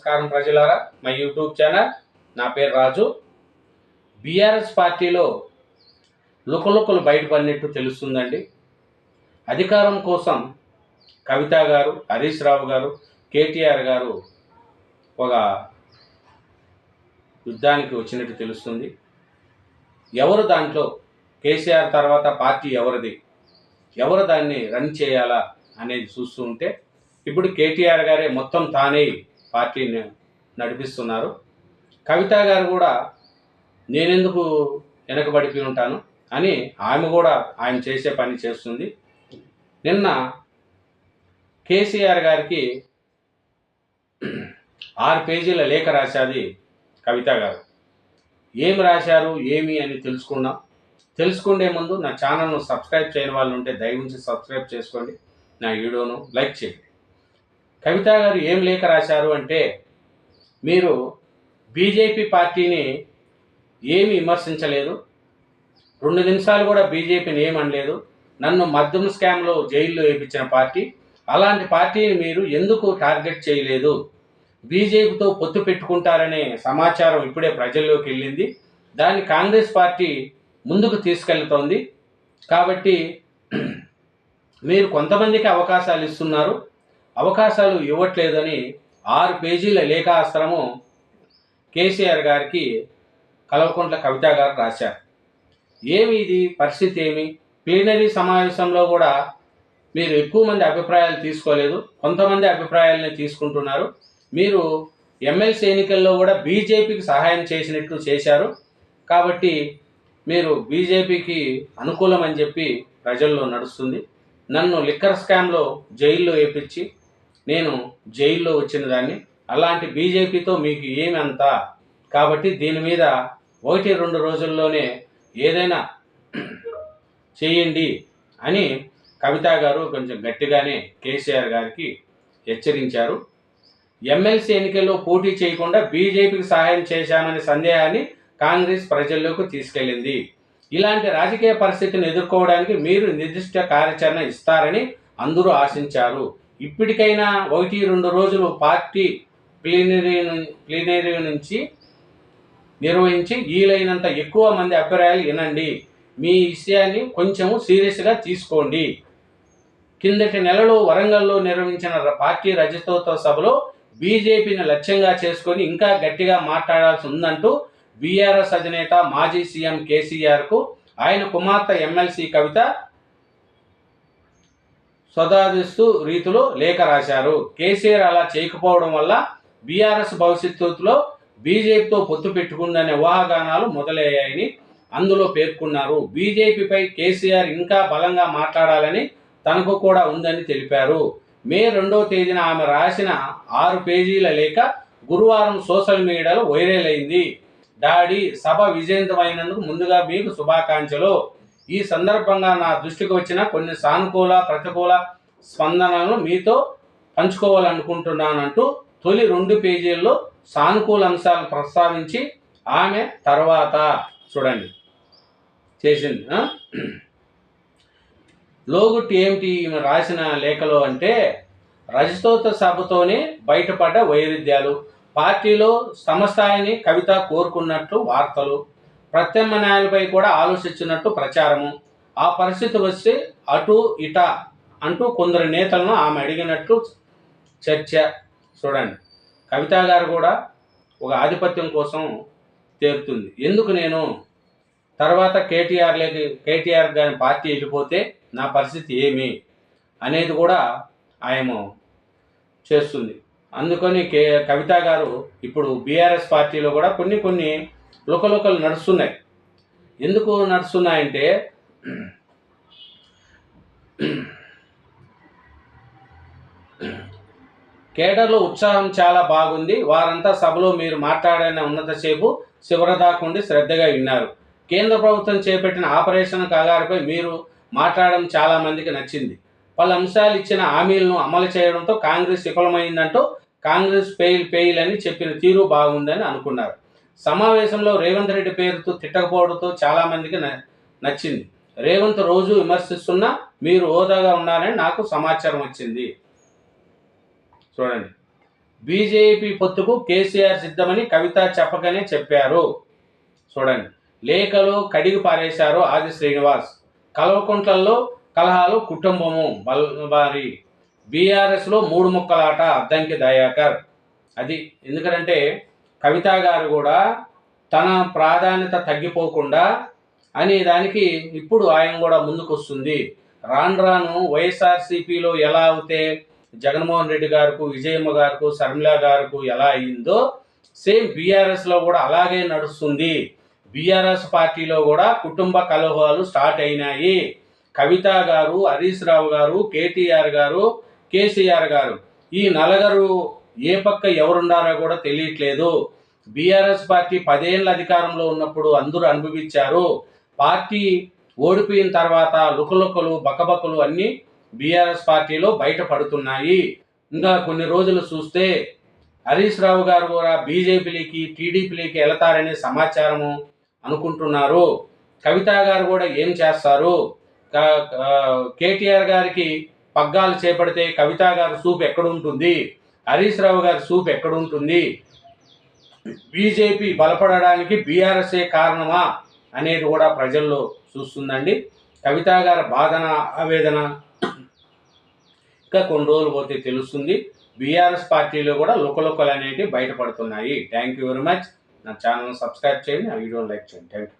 నమస్కారం ప్రజలారా. మా యూట్యూబ్ ఛానల్ నా పేరు రాజు. బీఆర్ఎస్ పార్టీలో లుకలుకలు బయటపడినట్టు తెలుస్తుందండి. అధికారం కోసం కవిత గారు హరీష్ రావు గారు కేటీఆర్ గారు ఒక యుద్ధానికి వచ్చినట్టు తెలుస్తుంది. ఎవరు దాంట్లో కేసీఆర్ తర్వాత పార్టీ ఎవరిది? ఎవరు దాన్ని రన్ చేయాలా అనేది చూస్తూ ఉంటే ఇప్పుడు కేటీఆర్ గారే మొత్తం తానే పార్టీని నడిపిస్తున్నారు. కవిత గారు కూడా నేనెందుకు వెనకబడిపోయి ఉంటాను? అని ఆమె కూడా ఆయన చేసే పని చేస్తుంది. నిన్న కేసీఆర్ గారికి ఆరు పేజీల లేఖ రాశాది కవిత గారు. ఏమి రాశారు ఏమి అని తెలుసుకున్నాం తెలుసుకునే ముందు నా ఛానల్ను సబ్స్క్రైబ్ చేయని వాళ్ళు ఉంటే దయవుంచి సబ్స్క్రైబ్ చేసుకోండి. నా వీడియోను లైక్ చేయండి. కవిత గారు ఏం లేఖ రాశారు అంటే మీరు బీజేపీ పార్టీని ఏమి విమర్శించలేదు రెండు నిమిషాలు కూడా బీజేపీని ఏమనలేదు నన్ను మద్యం స్కామ్లో జైల్లో వేయించిన పార్టీ అలాంటి పార్టీని మీరు ఎందుకు టార్గెట్ చేయలేదు? బీజేపీతో పొత్తు పెట్టుకుంటారనే సమాచారం ఇప్పుడే ప్రజల్లోకి వెళ్ళింది. దాన్ని కాంగ్రెస్ పార్టీ ముందుకు తీసుకెళ్తోంది. కాబట్టి మీరు కొంతమందికి అవకాశాలు ఇస్తున్నారు. అవకాశాలు ఇవ్వట్లేదని ఆరు పేజీల లేఖాస్త్రము కేసీఆర్ గారికి కల్వకుంట్ల కవిత గారు రాశారు. ఏమి ఇది? పరిస్థితి ఏమి? ప్లీనరీ సమావేశంలో కూడా మీరు ఎక్కువ మంది అభిప్రాయాలు తీసుకోలేదు. కొంతమంది అభిప్రాయాలని తీసుకుంటున్నారు. మీరు ఎమ్మెల్సీ ఎన్నికల్లో కూడా బీజేపీకి సహాయం చేసినట్లు చేశారు. కాబట్టి మీరు బీజేపీకి అనుకూలం అని చెప్పి ప్రజల్లో నడుస్తుంది. నన్ను లిక్కర్ స్కామ్లో జైల్లో వేపించి నేను జైల్లో వచ్చిన దాన్ని అలాంటి బీజేపీతో మీకు ఏమి అంత? కాబట్టి దీని మీద ఒకటి రెండు రోజుల్లోనే ఏదైనా చేయండి అని కవిత గారు కొంచెం గట్టిగానే కేసీఆర్ గారికి హెచ్చరించారు. ఎమ్మెల్సీ ఎన్నికల్లో పోటీ చేయకుండా బీజేపీకి సహాయం చేశామనే సందేహాన్ని కాంగ్రెస్ ప్రజల్లోకి తీసుకెళ్ళింది. ఇలాంటి రాజకీయ పరిస్థితిని ఎదుర్కోవడానికి మీరు నిర్దిష్ట కార్యాచరణ ఇస్తారని అందరూ ఆశించారు. ఇప్పటికైనా ఒకటి రెండు రోజులు పార్టీ ప్లీనరీ ప్లీనరీ నుంచి నిర్వహించి వీలైనంత ఎక్కువ మంది అభిప్రాయాలు వినండి. మీ విషయాన్ని కొంచెము సీరియస్గా తీసుకోండి. కిందటి నెలలో వరంగల్లో నిర్వహించిన పార్టీ రజతోత్సవ సభలో బీజేపీని లక్ష్యంగా చేసుకొని ఇంకా గట్టిగా మాట్లాడాల్సి ఉందంటూ బీఆర్ఎస్ అధినేత మాజీ సీఎం కేసీఆర్కు ఆయన కుమార్తె ఎమ్మెల్సీ కవిత స్వదాదిస్తూ రీతిలో లేఖ రాశారు. కేసీఆర్ అలా చేయకపోవడం వల్ల బీఆర్ఎస్ భవిష్యత్తులో బీజేపీతో పొత్తు పెట్టుకుందనే ఊహాగానాలు మొదలయ్యాయని అందులో పేర్కొన్నారు. బీజేపీపై కేసీఆర్ ఇంకా బలంగా మాట్లాడాలని తనకు కూడా ఉందని తెలిపారు. మే రెండో తేదీన ఆమె రాసిన ఆరు పేజీల లేఖ గురువారం సోషల్ మీడియాలో వైరల్ అయింది. డాడీ సభ విజయవంతమైనందుకు ముందుగా మీకు శుభాకాంక్షలు. ఈ సందర్భంగా నా దృష్టికి వచ్చిన కొన్ని సానుకూల ప్రతికూల స్పందనలను మీతో పంచుకోవాలనుకుంటున్నానంటూ తొలి రెండు పేజీల్లో సానుకూల అంశాలు ప్రస్తావించి ఆమె తర్వాత చూడండి చేసింది ఆ? లోగుట్టి ఏమిటి ఈమె రాసిన లేఖలో అంటే రజతోత సభతోనే బయటపడ్డ వైరుధ్యాలు పార్టీలో సమస్థాయిని కవిత కోరుకున్నట్లు వార్తలు ప్రత్యామ్నాయాలపై కూడా ఆలోచించినట్టు ప్రచారము. ఆ పరిస్థితి వస్తే అటు ఇట అంటూ కొందరు నేతలను ఆమె అడిగినట్లు చర్చ. చూడండి. కవిత గారు కూడా ఒక ఆధిపత్యం కోసం తేరుతుంది. ఎందుకు నేను తర్వాత కేటీఆర్ లేక కేటీఆర్ గారి పార్టీ వెళ్ళిపోతే నా పరిస్థితి ఏమి అనేది కూడా ఆయన చేస్తుంది. అందుకని కే కవిత గారు ఇప్పుడు బీఆర్ఎస్ పార్టీలో కూడా కొన్ని కొన్ని లుకలుకలు నడుస్తున్నాయి. ఎందుకు నడుస్తున్నాయంటే కేడర్లో ఉత్సాహం చాలా బాగుంది. వారంతా సభలో మీరు మాట్లాడిన ఉన్నంతసేపు శివరదాకుండి శ్రద్ధగా విన్నారు. కేంద్ర ప్రభుత్వం చేపట్టిన ఆపరేషన్ కగారుపై మీరు మాట్లాడడం చాలా మందికి నచ్చింది. పలు అంశాలు ఇచ్చిన హామీలను అమలు చేయడంతో కాంగ్రెస్ విఫలమైందంటూ కాంగ్రెస్ ఫెయిల్ ఫెయిల్ అని చెప్పిన తీరు బాగుందని అనుకున్నారు. సమావేశంలో రేవంత్ రెడ్డి పేరుతో తిట్టకపోవడంతో చాలా మందికి నచ్చింది. రేవంత్ రోజు విమర్శిస్తున్నా మీరు హోదాగా ఉన్నారని నాకు సమాచారం వచ్చింది. చూడండి. బీజేపీ పొత్తుకు కేసీఆర్ సిద్ధమని కవిత చెప్పకనే చెప్పారు. చూడండి. లేఖలు కడిగి పారేశారు ఆది శ్రీనివాస్. కలవకుంట్లలో కలహాలు కుటుంబము బల్వారి బీఆర్ఎస్లో మూడు ముక్కలాట అద్దంకి దయాకర్. అది ఎందుకంటే కవిత గారు కూడా తన ప్రాధాన్యత తగ్గిపోకుండా అనే దానికి ఇప్పుడు ఆయన కూడా ముందుకొస్తుంది. రాను రాను వైఎస్ఆర్సీపీలో ఎలా అయితే జగన్మోహన్ రెడ్డి గారికు విజయమ్మ గారికు శర్మిల గారికు ఎలా అయిందో సేమ్ బీఆర్ఎస్లో కూడా అలాగే నడుస్తుంది. బీఆర్ఎస్ పార్టీలో కూడా కుటుంబ కలహాలు స్టార్ట్ అయినాయి. కవిత గారు హరీష్ రావు గారు కేటీఆర్ గారు కేసీఆర్ గారు ఈ నలుగురు ఏ పక్క ఎవరున్నారో కూడా తెలియట్లేదు. బీఆర్ఎస్ పార్టీ పదేళ్ళ అధికారంలో ఉన్నప్పుడు అందరూ అనుభవించారు. పార్టీ ఓడిపోయిన తర్వాత లుకలుకలు బకబకలు అన్నీ బీఆర్ఎస్ పార్టీలో బయటపడుతున్నాయి. ఇంకా కొన్ని రోజులు చూస్తే హరీష్ రావు గారు కూడా బీజేపీలకి టీడీపీలకి వెళతారనే సమాచారము అనుకుంటున్నారు. కవిత గారు కూడా ఏం చేస్తారు? కేటీఆర్ గారికి పగ్గాలు చేపడితే కవిత గారి చూపు ఎక్కడ ఉంటుంది? హరీష్ రావు గారి సూప్ ఎక్కడ ఉంటుంది బీజేపీ బలపడడానికి బీఆర్ఎస్ఏ కారణమా అనేది కూడా ప్రజల్లో చూస్తుందండి. కవిత గారి బాధన ఆవేదన ఇంకా కొన్ని రోజులు పోతే తెలుస్తుంది. బీఆర్ఎస్ పార్టీలో కూడా లుకలుకలు అనేవి బయటపడుతున్నాయి. థ్యాంక్ యూ వెరీ మచ్ నా ఛానల్ సబ్స్క్రైబ్ చేయండి నా వీడియో లైక్ చేయండి. Thank you